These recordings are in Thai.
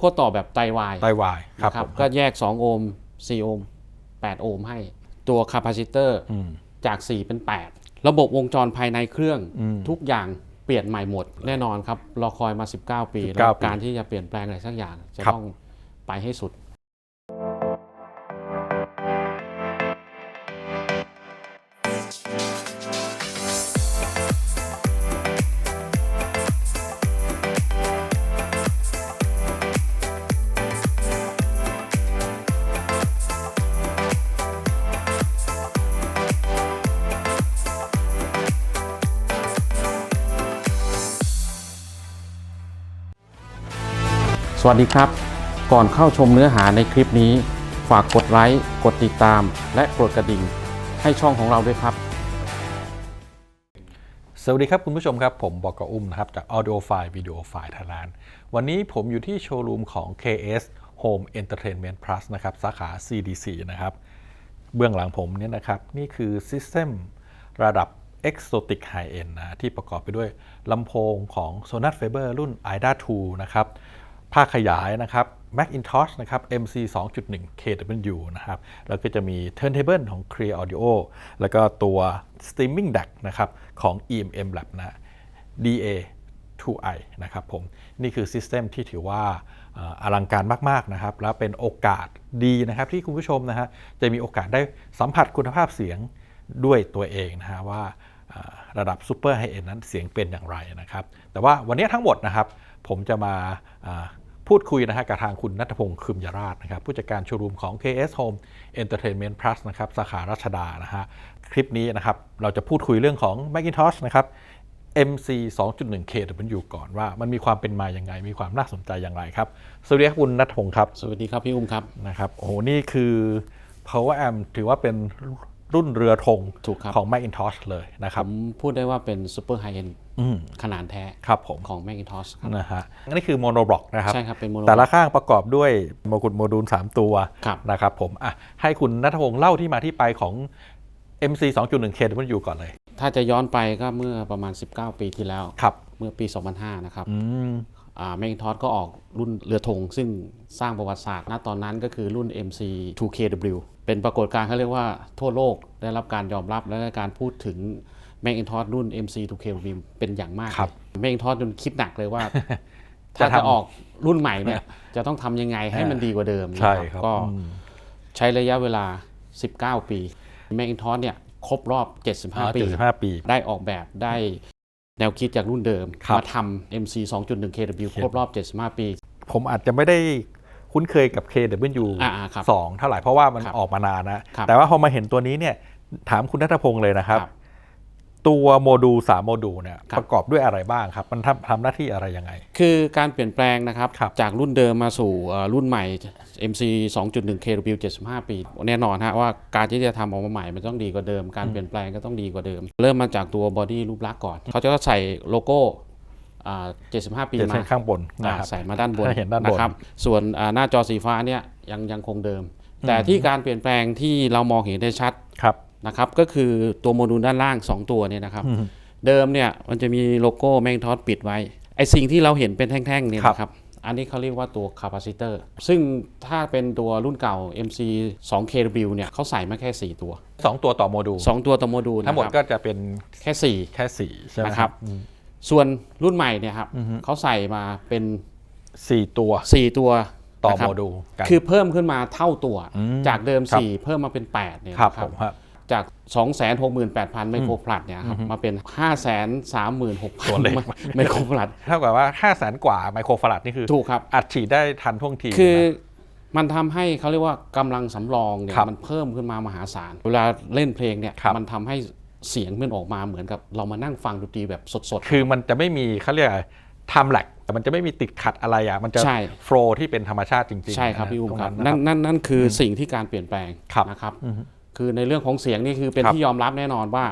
ขั้วต่อแบบไตรวายไตวายครับนะผมก็แยก 2 โอห์ม4โอห์ม8 โอห์มให้ ตัวคาปาซิเตอร์อืมจาก 4 เป็น 8 ระบบวงจรภายในเครื่องอืมทุกอย่างเปลี่ยนใหม่หมด แน่นอนครับรอคอยมา 19 ปี19แล้วปีการที่จะเปลี่ยนแปลงอะไรสักอย่าง จะครับต้องไปให้สุด สวัสดีครับ ก่อนเข้าชมเนื้อหาในคลิปนี้ ฝากกดไลค์กดติดตาม และกดกระดิ่ง ให้ช่องของเราด้วยครับ สวัสดีครับคุณผู้ชมครับ ผมบอกกอุ้มนะครับ จาก Audio File Video File Thailand วันนี้ผมอยู่ที่โชว์รูมของ KS Home Entertainment Plus นะครับ สาขา CDC นะครับ เบื้องหลังผมเนี่ยนะครับ นี่คือ System ระดับ Exotic High End นะที่ประกอบไปด้วยลำโพงของ Sonar Faber รุ่น IDA 2 นะครับ ภาคขยายนะครับ Macintosh นะครับ MC 2.1 KW นะครับ แล้วก็จะมี Turntable ของ Clear Audio แล้วก็ตัว Streaming DAC นะครับของ EMM Lab นะ DA 2i นะครับผม นี่คือซิสเต็มที่ถือว่าอลังการมาก ๆ นะครับ แล้วเป็นโอกาสดีนะครับที่คุณผู้ชมนะฮะจะมีโอกาสได้สัมผัสคุณภาพเสียงด้วยตัวเองนะฮะว่าระดับซูเปอร์ไฮเอ็นนั้นเสียงเป็นอย่างไรนะครับ แต่ว่าวันนี้ทั้งหมดนะครับ ผมจะมาอ่าพูดคุยนะฮะกับทางคุณนัทพงศ์คืมยราชนะครับผู้จัดการโชว์รูมของ KS Home Entertainment Plus นะครับสาขารัชดานะฮะคลิปนี้นะครับเราจะพูดคุยเรื่องของ Macintosh นะครับ MC 2.1 KW ก่อนว่ามันมีความเป็นมาอย่างไง มีความน่าสนใจอย่างไรครับสวัสดีครับคุณนัทพงศ์ครับ สวัสดีครับพี่อุ้มครับนะครับโอ้โหนี่คือ Power Amp ถือว่าเป็น รุ่นเรือธงถูกครับของ Macintosh เลยนะคผรับมพูดได้ว่าเป็นซูเปอร์ไฮเอ็นอืมขนาดแท้ครับผมของ Macintosh ครับนะฮะอันนี้คือโมโนบล็อกนะครับใช่ครับเป็นโมโนแต่ละข้างประกอบด้วยโมกุฎโมดูล 3 ตัวครับนะครับผมอะให้คุณนัทพงศ์เล่าที่มาที่ไปของ MC 2.1 KW ก่อนเลย ถ้าจะย้อนไปก็เมื่อประมาณ 19 ปีที่แล้วครับเมื่อปี 2005 นะครับ อืมแมงทอสก็ออกรุ่นเรือธงซึ่งสร้างประวัติศาสตร์ณตอนนั้นก็คือรุ่น MC 2KW เป็นปรากฏการณ์เขาเรียกว่าทั่วโลกได้รับการยอมรับและการพูดถึงแมงทอสรุ่น MC 2KW เป็นอย่างมากครับแมงทอสจนคิดหนักเลยว่าจะถ้าทำจะออกรุ่นใหม่เนี่ยจะต้องทำยังไงให้มันดีกว่าเดิมนะใช่ครับก็อืมใช้ระยะเวลา 19 ปีแมงทอสเนี่ยครบรอบอ๋อ75ปี75 ปี ได้ออกแบบได้ แนวคิดจากรุ่นเดิมครับมาทำ MC 2.1 KW ครบรอบ 75 ปี ผมอาจจะไม่ได้คุ้นเคยกับ KW อ่าๆครับสองเท่าไหร่เพราะว่ามันครับออกมานานนะครับแต่ว่าพอมาเห็นตัวนี้เนี่ยถามคุณนัทพงศ์เลยนะครับครับ ตัวโมดูล3โมดูลเนี่ยครับประกอบด้วยอะไรบ้างครับ มันทำทำหน้าที่อะไรยังไง คือการเปลี่ยนแปลงนะครับครับจากรุ่นเดิมมาสู่เอ่อรุ่นใหม่ MC 2.1 KW 75 ปี แน่นอนฮะว่าการที่จะทำออกมาใหม่มันต้องดีกว่าเดิม การเปลี่ยนแปลงก็ต้องดีกว่าเดิม เริ่มมาจากตัวบอดี้รูปลักษณ์ก่อน เขาจะใส่โลโก้อ่า75 ปีเจ็ดมาเส้นข้างบนอ่านะครับใส่มาด้านบนให้เห็นด้านบนนะครับ ส่วนอ่าหน้าจอสีฟ้าเนี่ยยังยังคงเดิม แต่ที่การเปลี่ยนแปลงที่เรามองเห็นได้ชัดครับ นะครับก็คือตัวโมดูลด้านล่าง 2 ตัวเนี่ยนะครับ เดิมเนี่ยมันจะมีโลโก้แมงทอสปิดไว้ไอสิ่งที่เราเห็นเป็นแท่งๆเนี่ยครับนะครับอันนี้เขาเรียกว่าตัวคาปาซิเตอร์ซึ่งถ้าเป็นตัวรุ่นเก่า MC 2 KW เนี่ยเขาใส่มาแค่ 4 ตัวสองตัวต่อโมดูล2ตัวต่อโมดูลทั้งหมดนะครับก็จะเป็นแค่แค่สี่ใช่ไหมนะครับ4ส่วนรุ่นใหม่เนี่ยครับเขาใส่มาเป็นสี่ตัว 4 ตัวต่อนะครับโมดูลกันคือเพิ่มขึ้นมาเท่าตัวอืมจากเดิมครับ4เพิ่มมาเป็น 8 เนี่ยครับนะผมครับ จาก 268,000 ไมโครพลัดเนี่ยครับมาเป็น 536,000ตัวเลขไมโครพลัดเท่ากับว่า 5 0 0แสนกว่าไมโครฟาราดนี่คือถูกครับอัดฉีดได้ทันท่วงทีคือนะมันทำให้เขาเรียกว่ากำลังสำรองเนี่ยครับมันเพิ่มขึ้นมามหาศาล เวลาเล่นเพลงเนี่ยครับมันทำให้เสียงมันออกมาเหมือนกับเรามานั่งฟังดนตรีแบบสดคือมันจะไม่มีเขาเรียกไทม์แลกแต่มันจะไม่มีติดขัดอะไรอะมันจะใช่โฟลที่เป็นธรรมชาติจริงๆๆใช่ครับพี่อุ้มตงครับะนั่นนั่นนั่นคือสิ่งที่การเปลี่ยนแปลงครับนะครับ คือในเรื่องของเสียงนี่คือเป็นครับที่ยอมรับแน่นอนว่า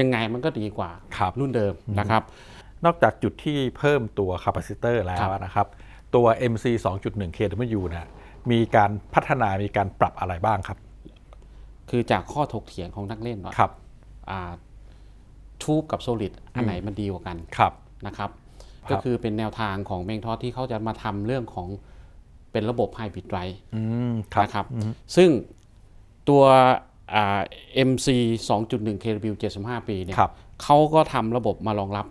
ยังไงมันก็ดีกว่าครับรุ่นเดิมนะครับ นอกจากจุดที่เพิ่มตัวคาปาซิเตอร์แล้ครัวบนะครับ ตัว MC 2.1 kW นะมีการพัฒนามีการปรับอะไรบ้างครับ คือจากข้อถกเถียงของนักเล่นว่าครับอ่าทูบกับโซลิดอันไหนมันดีกว่ากันครับนะครับครับก็คือเป็นแนวทางของเมงทอสที่เขาจะมาทำเรื่องของเป็นระบบ Hybrid Drive อืมครับนะครับ ซึ่งตัวอ่า MC 2.1 kW 75 ปีเนี่ยครับเขาก็ทำระบบมารองรับ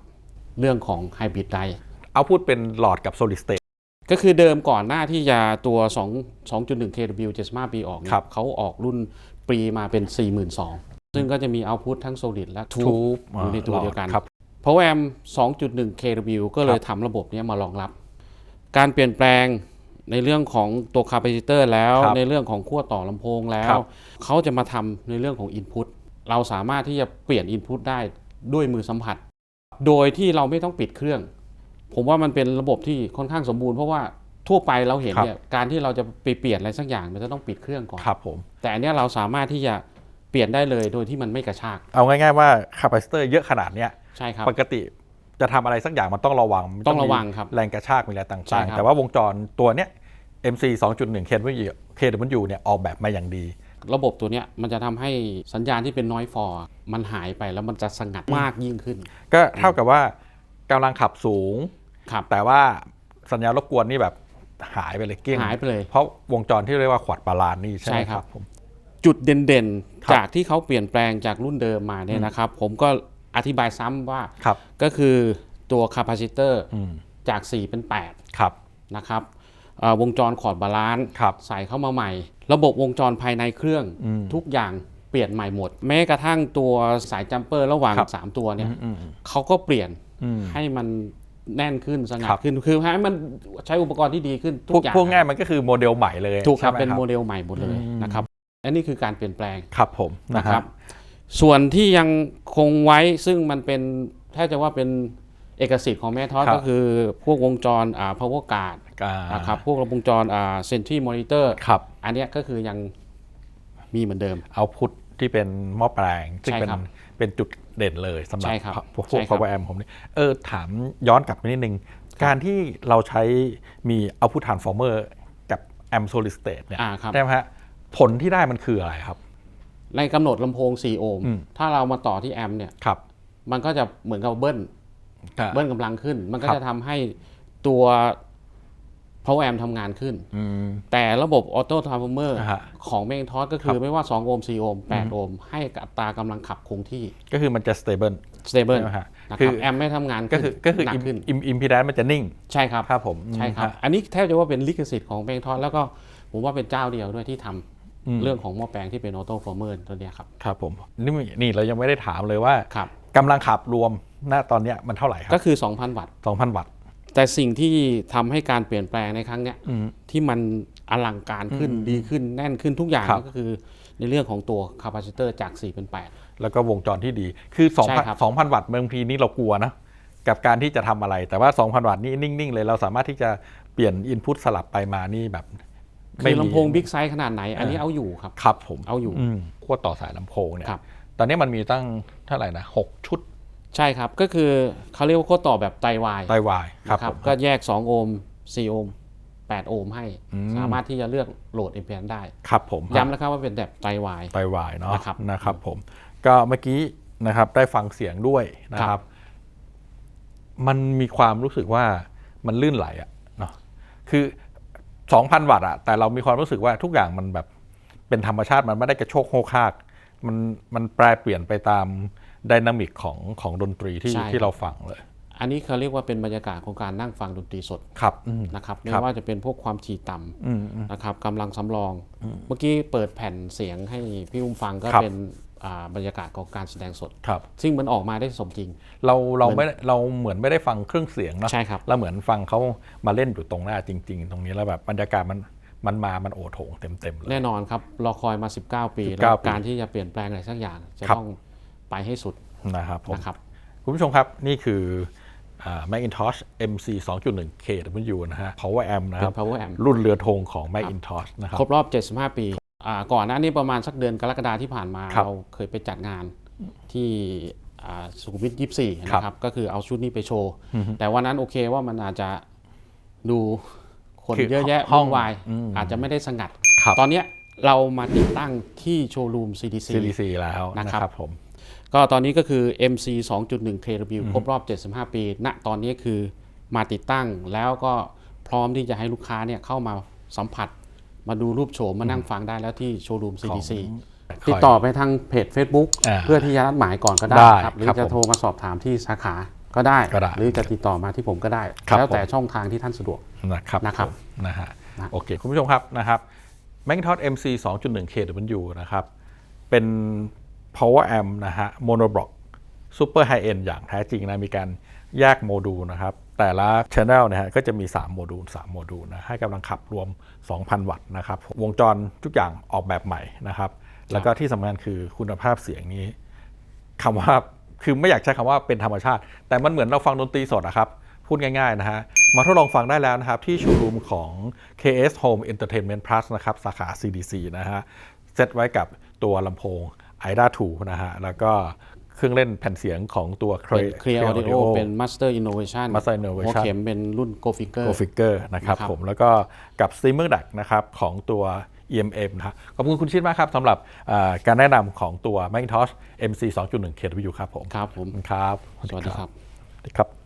เรื่องของ Hybrid Drive เอาพูดเป็นหลอดกับ solid state ก็คือเดิมก่อนหน้าที่จะตัว2 2.1 kW 75 ปีออกเนี่ครัยบเขาออกรุ่นปรีมาเป็น 42,000 ซึ่งก็จะมีเอาพุททั้ง solid และทู tube บอยู่ในตัวเดียวกันครับ Power Amp 2.1 kW ก็เลยทำระบบเนี้ยมารองรับ การเปลี่ยนแปลง ในเรื่องของตัวคาปาซิเตอร์แล้วครับในเรื่องของขั้วต่อลำโพงแล้ครัวบเขาจะมาทำในเรื่องของ Input เราสามารถที่จะเปลี่ยน Input ได้ด้วยมือสัมผัส โดยที่เราไม่ต้องปิดเครื่อง ผมว่ามันเป็นระบบที่ค่อนข้างสมบูรณ์เพราะว่าทั่วไปเราเห็นเนี่ยการที่เราจะไปเปลี่ยนอะไรสักอย่างมันจะต้องปิดเครื่องก่อนครับผมแต่อันเนี้ยเราสามารถที่จะเปลี่ยนได้เลยโดยที่มันไม่กระชาก เอาง่ายๆว่าคาปาซิเตอร์เยอะขนาดเนี้ยใช่ครับปกติจะทำอะไรสักอย่างมันต้องระวังมันต้องมีระวังครับแรงกระชากมีอะไรใช่ต่างครัๆบแต่ว่าวงจรตัวเนี้ย MC 2.1 KW KW เนี่ยออกแบบมาอย่างดี ระบบตัวเนี้ยมันจะทำให้สัญญาณที่เป็น noise for มันหายไปแล้วมันจะสงัดมากยิ่งขึ้น ก็เท่ากับว่ากำลังขับสูง ครับ แต่ว่าสัญญาณรบกวนนี่แบบหายไปเลยเกลี้ยงหายไปเลย เพราะวงจรที่เรียกว่าขวดบาลานนี่ใช่ไหมใช่คครัรับ บผม จุดเด่นครับ ๆ จากที่เขาเปลี่ยนแปลงจากรุ่นเดิมมาเนี่ยนะครับ ผมก็อธิบายซ้ำว่าครับ ก็คือตัวคาปาซิเตอร์อืมจาก 4 เป็น ครับ 8 นะครับเอ่อ วงจรคอร์ดบาลานซ์ครับใส่เข้ามาใหม่ ระบบวงจรภายในเครื่องอืมทุกอย่างเปลี่ยนใหม่หมด แม้กระทั่งตัวสายจัมเปอร์ระหว่างครับ3ตัวเนี่ยอืมเขาก็เปลี่ยนอืมให้มันแน่นขึ้นสงัครัดบขึ้นคือให้มันใช้อุปกรณ์ที่ดีขึ้นทุพูดกอย่างพูดง่ายมันก็คือโมเดลใหม่เลยถูกครับใช่ไหมเป็นโมเดลใหม่หมดเลยอืมนะครับอันนี้คือการเปลี่ยนแปลงครับผมนะนะคครัรับบส่วนที่ยังคงไว้ซึ่งมันเป็นแทบจะว่าเป็น เอกสิทธิ์ของแม่ทอดครับก็คือพวกวงจรอ่า power guard อ่านะครับพวกวงจรอ่า sentry monitor ครับอันเนี้ยก็คือยังมีเหมือนเดิมเอาพุทที่เป็นหม้อแปลงซึ่งใช่เป็นครับเป็นจุดเด่นเลยสำหรับใช่ครับพวกพใช่วกครับ power amp ผมนี่เออถามย้อนกลับไปนิดนึง การที่เราใช้มีเอาพุท transformer กับ amp solid state เนี่ยอ่าครับใช่ไหมฮะผลที่ได้มันคืออะไรครับ ในกำหนดลำโพง 4 โอห์มอืมถ้าเรามาต่อที่แอมป์เนี่ยครับมันก็จะเหมือนกับเบิ้ลอ่า เบิ้ลกำลังขึ้น มันก็ครับจะทำให้ตัว power amp ทำงานขึ้น อืม แต่ระบบ auto transformer อ่าฮะของเมงทอสก็คือไม่ว่า 2 โอห์ม4โอห์ม8โอห์มให้อัตรากำลังขับคงที่ ก็คือมันจะ stable stable ใช่ไหมฮะนะคคืรับอ แอมไม่ทำงานก็คือก็คือหนักขึ้น อิมอิมพีแดนมันจะนิ่ง ใช่ครับ ครับผมใช่ครับฮะอันนี้แทบจะว่าเป็นลิขสิทธิ์ของเมงทอสแล้วก็ผมว่าเป็นเจ้าเดียวด้วยที่ทำอืม เรื่องของหม้อแปลงที่เป็นออโต้ฟอร์เมอร์ตัวเนี้ยครับ ครับผมนี่นี่เรายังไม่ได้ถามเลยว่า ครับ กำลังขับรวมณตอนเนี้ยมันเท่าไหร่คก็รับคือ 2,000 วัตต์ 2,000 วัตต์ แต่สิ่งที่ทำให้การเปลี่ยนแปลงในครั้งเนี้ยอืม ที่มันอลังการขึ้นดีขึ้นแน่นขึ้นทุกอย่างครับ ก็คือในเรื่องของตัวคาปาซิเตอร์จาก 4 เป็นแล้วก็วงจรที่ดี คือใช่ครับ 2,000 2,000 วัตต์บางทีนี่เรากลัวนะ กับการที่จะทำอะไร แต่ว่า 2,000 วัตต์นี่นิ่ง ๆ เลย เราสามารถที่จะเปลี่ยนอินพุตสลับไปมานี่แบบ8คือลำโพงบิ๊กไซส์ขนาดไหน อันนี้เอาอยู่ครับ ครับผมเอาอยู่ มขั้วต่อสายลำโพงเนี่ย ครับ ตอนนี้มันมีตั้งเท่าไหร่นะหกชุด ใช่ครับก็คือเขาเรียกว่าโค้ดต่อแบบไตวายไตวายครับนะผมก็แยก 2 โอห์ม4โอห์ม8โอห์มให้ อืม สามารถที่จะเลือกโหลด MP ได้ ครับผมย้ำนะครับว่าเป็นแบบไตวาย ไตวายเนาะนะครับนะครับผมก็เมื่อกี้นะครับได้ฟังเสียงด้วยนะคครัรับ บ มันมีความรู้สึกว่ามันลื่นไหลอะเนาะคือ 2,000 วัตต์อะแต่เรามีความรู้สึกว่าทุกอย่างมันแบบเป็นธรรมชาติมันไม่ได้กระโชกโฮกฮาก มันมันแปรเปลี่ยนไปตามไดนามิกของของดนตรีที่ใช่ ที่เราฟังเลย อันนี้เขาเรียกว่าเป็นบรรยากาศของการนั่งฟังดนตรีสดครับอืม นะครับไม่ครับ ว่าจะเป็นพวกความถี่ต่ำอืมอืม นะครับกำลังสำรอง เมื่อกี้เปิดแผ่นเสียงให้พี่อุ้มฟังก็ครับ เป็นอ่าบรรยากาศของการแสดงสด ครับ ซึ่งมันออกมาได้สมจริง เราเราไม่ได้เราเหมือนไม่ได้ฟังเครื่องเสียงเนาะใช่ครับ เราเหมือนฟังเขามาเล่นอยู่ตรงหน้าจริง ๆ ตรงนี้แล้วแบบบรรยากาศมัน มันมา มันโอโถงเต็มๆเลย แน่นอนครับรอคอยมา 19 ปี19แล้วปีการที่จะเปลี่ยนแปลงอะไรสักอย่าง จะครับต้องไปให้สุดนะครับผมนะครับคุณผู้ชมครับนี่คืออ่า Macintosh MC 2.1 KW นะฮะ Power Amp นะคเป็รับน power amp รุ่นเรือธงของ Macintosh นะครับครบรอบ 75 ปีอ่าก่อนหน้านี้ประมาณสักเดือนกรกฎาที่ผ่านมาครับเราเคยไปจัดงานที่อ่าสุขุมวิท 24ครับนะครับ ก็คือเอาชุดนี้ไปโชว์ แต่วันนั้นโอเคว่ามันอาจจะดู คนคือเยอะแยะห้ห้อองงวายอืมอาจจะไม่ได้สงัดครับตอนเนี้ยเรามาติดตั้งที่โชว์รูม CDC CDC แล้วนะนะคครัรับบผมก็ตอนนี้ก็คือ MC 2.1 KW ครบรอบ 75 ปีณตอนนี้คือมาติดตั้งแล้วก็พร้อมที่จะให้ลูกค้าเนี่ยเข้ามาสัมผัส มาดูรูปโฉมมานั่งฟังได้แล้วที่โชว์รูม CDC ของติดต่อไปทางเพจ Facebook อ่าเพื่อที่จะนัดหมายก่อนก็ได้ได้ครับ หรือครับจะผมโทรมาสอบถามที่สาขา ก็ได้ ก็ได้หรือจะติดต่อมาที่ผมก็ได้ ครับแล้วแต่ผม ช่องทางที่ท่านสะดวก นะครับนะครับ ผมนะฮะนะโอเค คุณผู้ชมครับนะครับ Macintosh MC 2.1 KW นะครับ เป็น power amp นะฮะ monoblock super high end อย่างแท้จริงนะ มีการแยกโมดูลนะครับ แต่ละ channel นะฮะก็จะมี 3 โมดูล 3 โมดูลนะให้กำลังขับรวม 2,000 วัตต์นะครับ วงจรทุกอย่างออกแบบใหม่นะครับ แล้วก็ที่สำคัญคือคุณภาพเสียงนี้คำว่า คือไม่อยากใช้คำว่าเป็นธรรมชาติ แต่มันเหมือนเราฟังดนตรีสดอะครับ พูดง่ายๆนะฮะ มาทดลองฟังได้แล้วนะครับ ที่โชว์รูมของ KS Home Entertainment Plus นะครับ สาขา CDC นะฮะ เซตไว้กับตัวลำโพง IDA 2นะฮะ แล้วก็เครื่องเล่นแผ่นเสียงของตัวเป็น Clear Clear Audio Audio เป็น Master Innovation Master Innovation หัวเข็มเป็นรุ่น Go Figure Go Figure นะครับนะครับผมแล้วก็กับ Streamer DAC นะครับของตัว EMM นะฮะขอบคุณคุณชิดมากครับสำหรับอ่าการแนะนำของตัว Macintosh MC 2.1 KW ครับผม ครับผมขอบคุณครับ สวัสดีครับ สวัสดีครับ